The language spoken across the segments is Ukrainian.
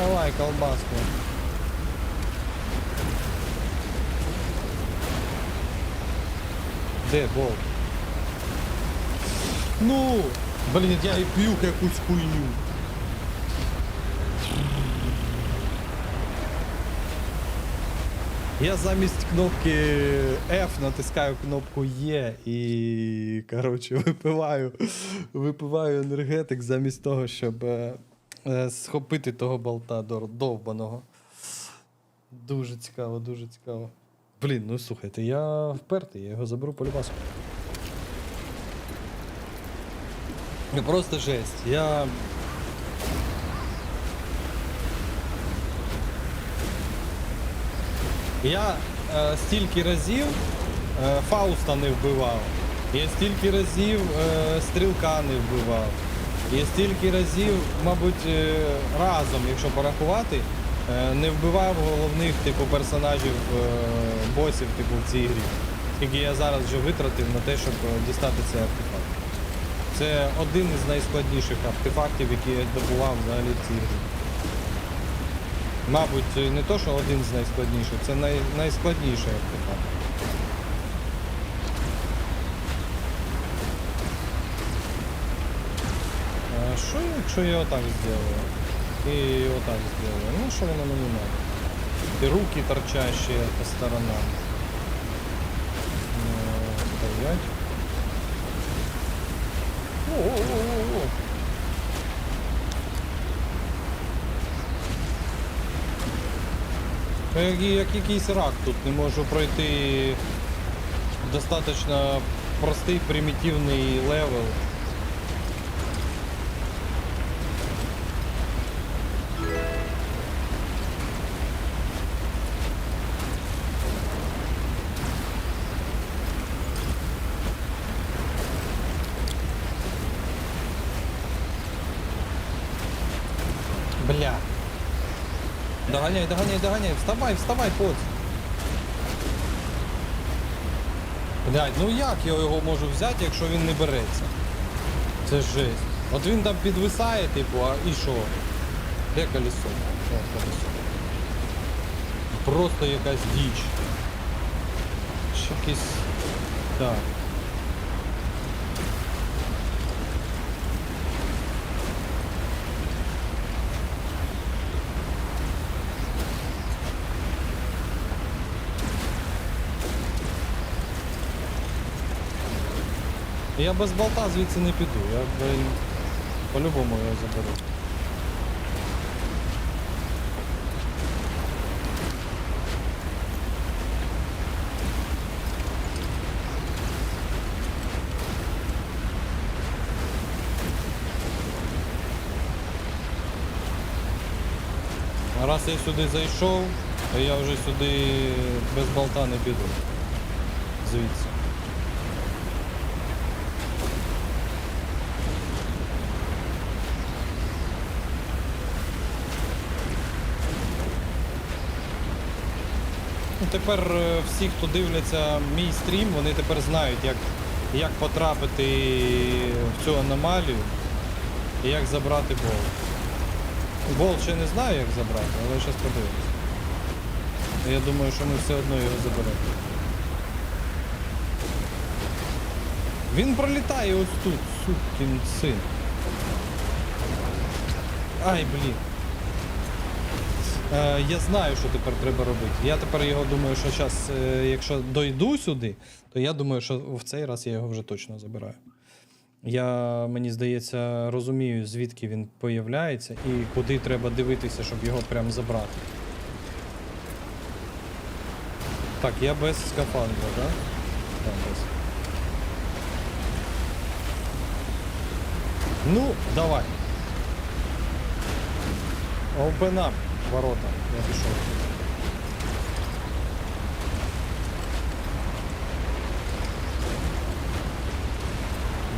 Давай колбаску. Де болт? Ну, блін, я і п'ю якусь хуйню. Я замість кнопки F натискаю кнопку E і, коротше, випиваю, випиваю енергетик замість того, щоб е, схопити того болта довбаного. Дуже цікаво, дуже цікаво. Блін, ну слухайте, я впертий, я його заберу по любасу. Ну просто жесть. Я. Я е, стільки разів е, Фауста не вбивав. Я стільки разів е, стрілка не вбивав. Я стільки разів, мабуть, е, разом, якщо порахувати, е, не вбивав головних типу персонажів е, босів типу, в цій грі. Скільки я зараз вже витратив на те, щоб дістати цей артефакт. Це один із найскладніших артефактів, які я добував взагалі в цій грі. Мабуть, не то, що один з найскладніших, це най, найскладніший артефакт. А що, якщо я отак зроблю? І отак зроблю? Ну, що воно мені надо? І руки торчащі по сторонам. Е, Стоять. О-о-о-о-о. Ну, Як, як якийсь рак тут не можу пройти достатньо простий примітивний левел. Доганяй, доганяй, доганяй, вставай, вставай, поц. Блядь, ну як я його можу взяти, якщо він не береться? Це жесть. От він там підвисає, типу, а і що? Де колесо? О, колесо. Просто якась діч. Якийсь. Так. Я без болта звідси не піду, я блин, по-любому його заберу. Раз я сюди зайшов, то я вже сюди без болта не піду. Звідси. Тепер е, всі, хто дивляться мій стрім, вони тепер знають, як, як потрапити в цю аномалію і як забрати бол. Бол ще не знаю, як забрати, але зараз подивимось. Я думаю, що ми все одно його заберемо. Він пролітає ось тут, сукін син. Ай, блін. Е, я знаю, що тепер треба робити. Я тепер його думаю, що зараз, якщо дойду сюди, то я думаю, що в цей раз я його вже точно забираю. Я, мені здається, розумію, звідки він появляється і куди треба дивитися, щоб його прям забрати. Так, я без скафандра? Да? Так, без. Ну, давай. Open up ворота. Я пішов.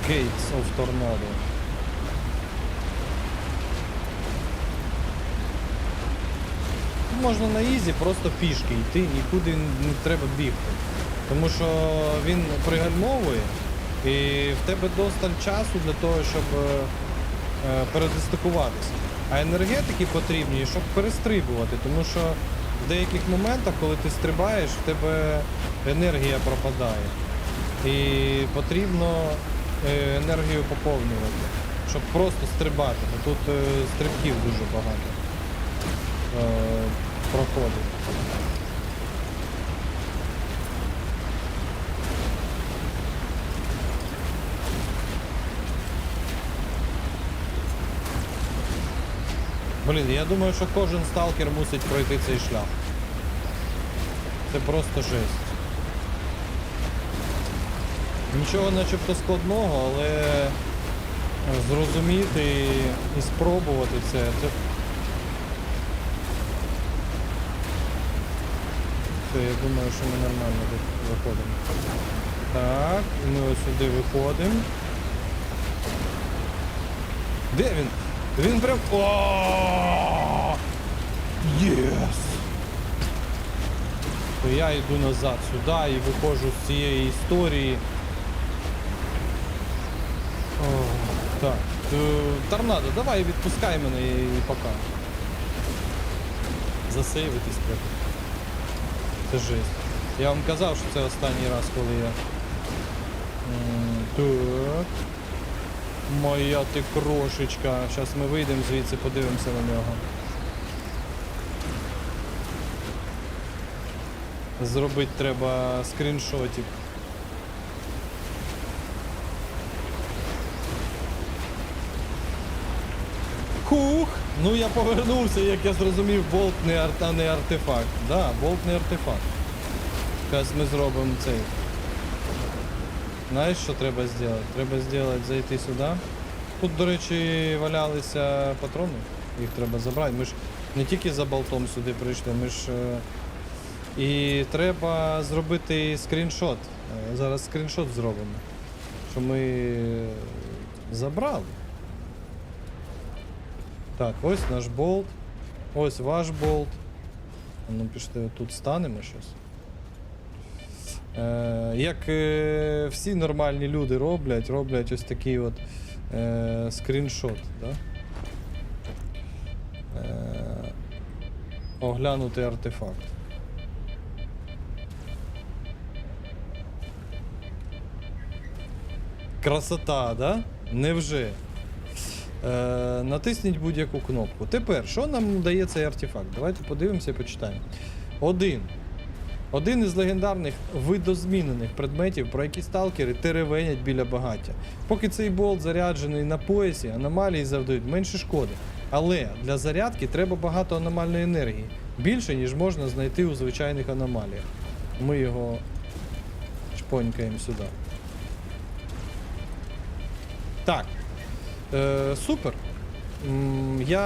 Gates of Tornado. Можна на ізі просто пішки йти, нікуди не треба бігти. Тому що він пригальмовує і в тебе досталь часу для того, щоб е, е, передистикуватися. А енергетики потрібні, щоб перестрибувати, тому що в деяких моментах, коли ти стрибаєш, в тебе енергія пропадає. І потрібно е, енергію поповнювати, щоб просто стрибати. Тут е, стрибків дуже багато е, проходить. Блін, я думаю, що кожен сталкер мусить пройти цей шлях. Це просто жесть. Нічого начебто складного, але е, зрозуміти і, спробувати це. це... Все, я думаю, що ми нормально тут виходимо. Так, ми ось сюди виходимо. Де він? Він прям. О! Єс! То я йду назад сюди і виходжу з цієї історії. О, так. е, Торнадо, давай відпускай мене і, пока. Засейвитись треба. Це жесть. Я вам казав, що це останній раз, коли я. Так. Моя ти крошечка. Зараз ми вийдемо звідси, подивимося на нього. Зробити треба скріншотик. Хух! Ну я повернувся, як я зрозумів, болт не арт, а не артефакт. Да, болт не артефакт. Зараз ми зробимо цей. Знаєш, що треба зробити? Треба зробити зайти сюди. Тут, до речі, валялися патрони. Їх треба забрати. Ми ж не тільки за болтом сюди прийшли, ми ж. е, І треба зробити скріншот. Е, Зараз скріншот зробимо. Що ми забрали. Так, ось наш болт. Ось ваш болт. Ну, пішли тут станемо щось. Е, як е, всі нормальні люди роблять, роблять ось такий от е, скріншот. Да? Оглянути артефакт. Красота, да? Невже? Е, натисніть будь-яку кнопку. Тепер, що нам дає цей артефакт? Давайте подивимося і почитаємо. Один. Один із легендарних видозмінених предметів, про які сталкери теревенять біля багаття. Поки цей болт заряджений на поясі, аномалії завдають менше шкоди. Але для зарядки треба багато аномальної енергії. Більше, ніж можна знайти у звичайних аномаліях. Ми його чпонькаємо сюди. Так. Е, супер. М, Я